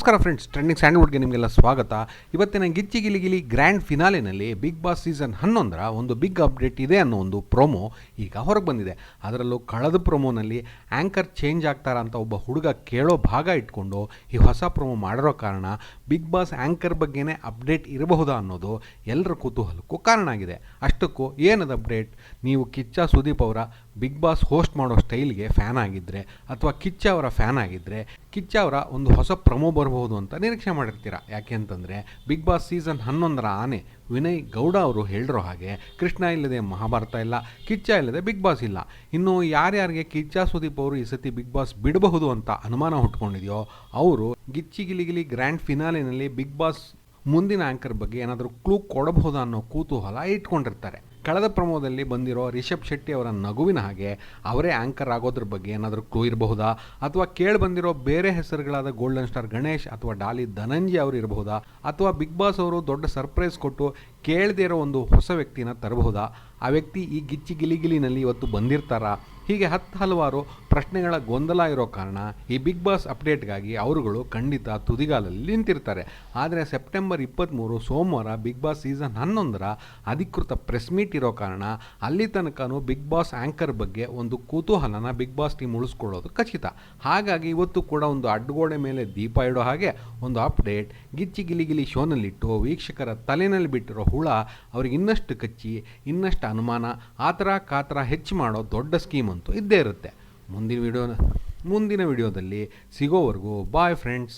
ನಮಸ್ಕಾರ friends trending ಸ್ಯಾಂಡ್ವುಡ್ಗೆ ನಿಮಗೆಲ್ಲ ಸ್ವಾಗತ. ಇವತ್ತಿನ ಗಿಚ್ಚಿ ಗಿಲಿ ಗಿಲಿ ಗ್ರ್ಯಾಂಡ್ ಫಿನಾಲಿನಲ್ಲಿ ಬಿಗ್ ಬಾಸ್ ಸೀಸನ್ ಹನ್ನೊಂದರ ಒಂದು ಬಿಗ್ ಅಪ್ಡೇಟ್ ಇದೆ ಅನ್ನೋ ಒಂದು ಪ್ರೊಮೋ ಈಗ ಹೊರಗೆ ಬಂದಿದೆ. ಅದರಲ್ಲೂ ಕಳೆದ ಪ್ರೊಮೋನಲ್ಲಿ ಆ್ಯಂಕರ್ ಚೇಂಜ್ ಆಗ್ತಾರಾ ಅಂತ ಒಬ್ಬ ಹುಡುಗ ಕೇಳೋ ಭಾಗ ಇಟ್ಕೊಂಡು ಈ ಹೊಸ ಪ್ರೊಮೋ ಮಾಡಿರೋ ಕಾರಣ ಬಿಗ್ ಬಾಸ್ ಆ್ಯಂಕರ್ ಬಗ್ಗೆನೇ ಅಪ್ಡೇಟ್ ಇರಬಹುದಾ ಅನ್ನೋದು ಎಲ್ಲರ ಕುತೂಹಲಕ್ಕೂ ಕಾರಣ ಆಗಿದೆ. ಅಷ್ಟಕ್ಕೂ ಏನದು ಅಪ್ಡೇಟ್ ನೀವು ಕಿಚ್ಚ ಸುದೀಪ್ ಅವರ ಬಿಗ್ ಬಾಸ್ ಹೋಸ್ಟ್ ಮಾಡೋ ಸ್ಟೈಲ್ಗೆ ಫ್ಯಾನ್ ಆಗಿದ್ದರೆ ಅಥವಾ ಕಿಚ್ಚ ಅವರ ಫ್ಯಾನ್ ಆಗಿದ್ದರೆ ಕಿಚ್ಚ ಅವರ ಒಂದು ಹೊಸ ಪ್ರಮೋ ಬರಬಹುದು ಅಂತ ನಿರೀಕ್ಷೆ ಮಾಡಿರ್ತೀರ? ಯಾಕೆ ಅಂತಂದರೆ ಬಿಗ್ ಬಾಸ್ ಸೀಸನ್ ಹನ್ನೊಂದರ ಆನೆ ವಿನಯ್ ಗೌಡ ಅವರು ಹೇಳಿರೋ ಹಾಗೆ ಕೃಷ್ಣ ಇಲ್ಲದೆ ಮಹಾಭಾರತ ಇಲ್ಲ, ಕಿಚ್ಚ ಇಲ್ಲದೆ ಬಿಗ್ ಬಾಸ್ ಇಲ್ಲ. ಇನ್ನು ಯಾರ್ಯಾರಿಗೆ ಕಿಚ್ಚ, ಸುದೀಪ್ ಅವರು ಈ ಸತಿ ಬಿಗ್ ಬಾಸ್ ಬಿಡಬಹುದು ಅಂತ ಅನುಮಾನ ಹುಟ್ಕೊಂಡಿದೆಯೋ, ಅವರು ಗಿಚ್ಚಿ ಗಿಲಿಗಿಲಿ ಗ್ರ್ಯಾಂಡ್ ಫಿನಾಲಿನಲ್ಲಿ ಬಿಗ್ ಬಾಸ್ ಮುಂದಿನ ಆ್ಯಂಕರ್ ಬಗ್ಗೆ ಏನಾದರೂ ಕ್ಲೂ ಕೊಡಬಹುದಾ ಅನ್ನೋ ಕುತೂಹಲ ಇಟ್ಕೊಂಡಿರ್ತಾರೆ. ಕಳೆದ ಪ್ರಮೋದಲ್ಲಿ ಬಂದಿರೋ ರಿಷಬ್ ಶೆಟ್ಟಿ ಅವರ ನಗುವಿನ ಹಾಗೆ ಅವರೇ ಆ್ಯಂಕರ್ ಆಗೋದ್ರ ಬಗ್ಗೆ ಏನಾದರೂ ಕ್ಲೂ ಇರಬಹುದಾ? ಅಥವಾ ಕೇಳಿ ಬಂದಿರೋ ಬೇರೆ ಹೆಸರುಗಳಾದ ಗೋಲ್ಡನ್ ಸ್ಟಾರ್ ಗಣೇಶ್ ಅಥವಾ ಡಾಲಿ ಧನಂಜಯ ಅವರು ಇರಬಹುದಾ? ಅಥವಾ ಬಿಗ್ ಬಾಸ್ ಅವರು ದೊಡ್ಡ ಸರ್ಪ್ರೈಸ್ ಕೊಟ್ಟು ಕೇಳದೇ ಇರೋ ಒಂದು ಹೊಸ ವ್ಯಕ್ತಿನ ತರಬಹುದಾ? ಆ ವ್ಯಕ್ತಿ ಈ ಗಿಚ್ಚಿ ಗಿಲಿಗಿಲಿನಲ್ಲಿ ಇವತ್ತು ಬಂದಿರ್ತಾರಾ? ಹೀಗೆ ಹತ್ತು ಹಲವಾರು ಪ್ರಶ್ನೆಗಳ ಗೊಂದಲ ಇರೋ ಕಾರಣ ಈ ಬಿಗ್ ಬಾಸ್ ಅಪ್ಡೇಟ್ಗಾಗಿ ಅವರುಗಳು ಖಂಡಿತ ತುದಿಗಾಲಲ್ಲಿ ನಿಂತಿರ್ತಾರೆ. ಆದರೆ ಸೆಪ್ಟೆಂಬರ್ ಇಪ್ಪತ್ತ್ಮೂರು ಸೋಮವಾರ ಬಿಗ್ ಬಾಸ್ ಸೀಸನ್ ಹನ್ನೊಂದರ ಅಧಿಕೃತ ಪ್ರೆಸ್ ಮೀಟ್ ಇರೋ ಕಾರಣ ಅಲ್ಲಿ ತನಕನೂ ಬಿಗ್ ಬಾಸ್ ಆ್ಯಂಕರ್ ಬಗ್ಗೆ ಒಂದು ಕುತೂಹಲನ ಬಿಗ್ ಬಾಸ್ ಟೀಮ್ ಉಳಿಸ್ಕೊಳ್ಳೋದು ಖಚಿತ. ಹಾಗಾಗಿ ಇವತ್ತು ಕೂಡ ಒಂದು ಅಡ್ಡಗೋಡೆ ಮೇಲೆ ದೀಪ ಇಡೋ ಹಾಗೆ ಒಂದು ಅಪ್ಡೇಟ್ ಗಿಚ್ಚಿ ಗಿಲಿಗಿಲಿ ಶೋನಲ್ಲಿಟ್ಟು ವೀಕ್ಷಕರ ತಲೆನಲ್ಲಿ ಬಿಟ್ಟಿರೋ ಹುಳ, ಅವ್ರಿಗೆ ಇನ್ನಷ್ಟು ಕಚ್ಚಿ, ಇನ್ನಷ್ಟು ಅನುಮಾನ, ಆ ಥರ ಕಾತರ ಹೆಚ್ಚು ಮಾಡೋ ದೊಡ್ಡ ಸ್ಕೀಮ್ ಅಂತೂ ಇದ್ದೇ ಇರುತ್ತೆ. ಮುಂದಿನ ವಿಡಿಯೋ ಮುಂದಿನ ವಿಡಿಯೋದಲ್ಲಿ ಸಿಗೋವರೆಗೂ ಬಾಯ್ ಫ್ರೆಂಡ್ಸ್